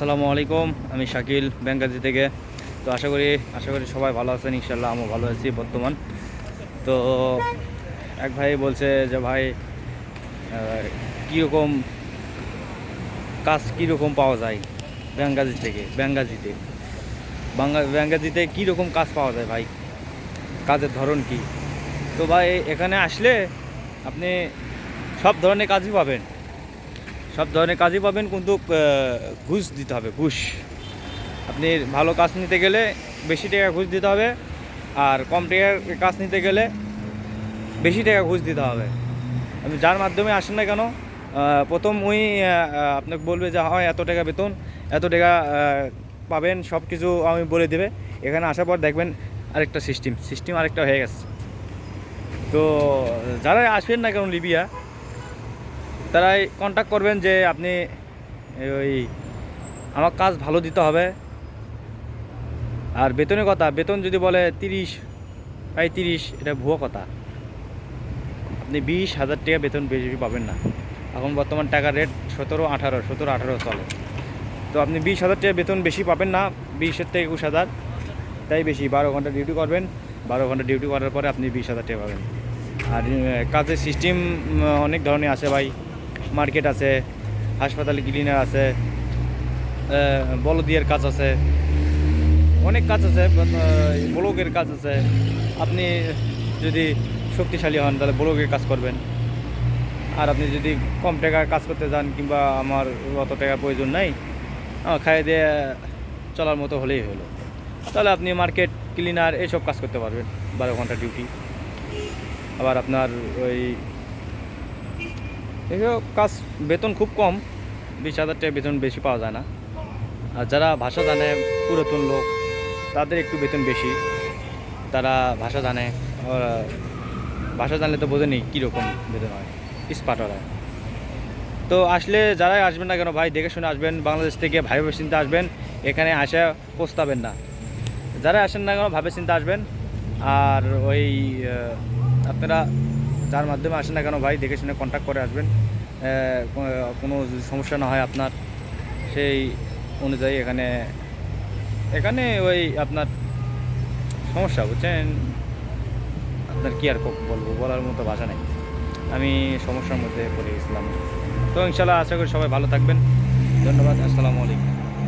আসসালামু আলাইকুম, আমি শাকিল ব্যাঙ্গাজি থেকে। তো আশা করি আশা করি সবাই ভালো আছেন ইনশাল্লাহ আমিও ভালো আছি বর্তমান। তো এক ভাই বলছে যে, ভাই কীরকম কাজ কীরকম পাওয়া যায় ব্যাঙ্গাজি থেকে ব্যাঙ্গাজিতে বাঙ্গা ব্যাঙ্গাজিতে কীরকম কাজ পাওয়া যায় ভাই? কাজের ধরন কি? তো ভাই, এখানে আসলে আপনি সব ধরনের কাজই পাবেন। সব ধরনের কাজই পাবেন, কিন্তু ঘুষ দিতে হবে, ঘুষ। আপনি ভালো কাজ নিতে গেলে বেশি টাকা ঘুষ দিতে হবে, আর কম টাকার কাজ নিতে গেলে বেশি টাকা ঘুষ দিতে হবে। আপনি যার মাধ্যমে আসেন না কেন প্রথম ওই আপনাকে বলবে যে, হয়, এত টাকা বেতন, এত টাকা পাবেন সব কিছু আমি বলে দেবে। এখানে আসার পর দেখবেন আরেকটা সিস্টেম সিস্টেম আরেকটা হয়ে গেছে। তো যারা আসবেন না কেন লিবিয়া তারাই কন্ট্যাক্ট করবেন যে আপনি ওই আমার কাজ ভালো দিতে হবে। আর বেতনের কথা, বেতন যদি বলে তিরিশ প্রায় তিরিশ, এটা ভুয়ো কথা। আপনি বিশ হাজার টাকা বেতন বেশি পাবেন না। এখন বর্তমান টাকার রেট সতেরো, আঠারো সতেরো, আঠারো চলে। তো আপনি বিশ হাজার টাকা বেতন বেশি পাবেন না, বিশের থেকে একুশ হাজার, তাই বেশি। বারো ঘণ্টা ডিউটি করবেন, বারো ঘণ্টা ডিউটি করার পরে আপনি বিশ হাজার টাকা পাবেন। আর কাজের সিস্টেম অনেক ধরনের আছে ভাই। মার্কেট আছে, হাসপাতালে ক্লিনার আছে বলদিয়ার কাজ আছে, অনেক কাজ আছে ব্লকের কাজ আছে। আপনি যদি শক্তিশালী হন, তাহলে ব্লকের কাজ করবেন। আর আপনি যদি কম টাকার কাজ করতে যান কিংবা আমার অত টাকার প্রয়োজন নাই খাইয়ে দিয়ে চলার মতো হলেই হলো। তাহলে আপনি মার্কেট, ক্লিনার, এইসব কাজ করতে পারবেন, বারো ঘণ্টা ডিউটি। আবার আপনার ওই এসব কাজ বেতন খুব কম, বিশ হাজার টাকা বেতন বেশি পাওয়া যায় না। আর যারা ভাষা জানে, পুরাতন লোক, তাদের একটু বেতন বেশি। তারা ভাষা জানে ভাষা জানলে তো বোঝেনি কীরকম বেতন হয় স্পাট ওরা তো আসলে যারাই আসবেন না কেন ভাই, দেখে শুনে আসবেন, বাংলাদেশ থেকে ভাইবে চিন্তা আসবেন, এখানে আসা পোস্তাবেন না। যারা আসেন না কেন, ভাবে চিন্তা আসবেন। আর ওই আপনারা যার মাধ্যমে আসেন না কেন ভাই? দেখে শুনে কন্ট্যাক্ট করে আসবেন। কোনো সমস্যা না হয় আপনার। সেই অনুযায়ী এখানে এখানে ওই আপনার সমস্যা, বুঝছেন? আপনার কি আর বলব? বলার মতো ভাষা নেই। আমি সমস্যার মধ্যে পড়ে গেছিলাম। তো ইনশাল্লাহ আশা করি সবাই ভালো থাকবেন। ধন্যবাদ, আসসালামু আলাইকুম।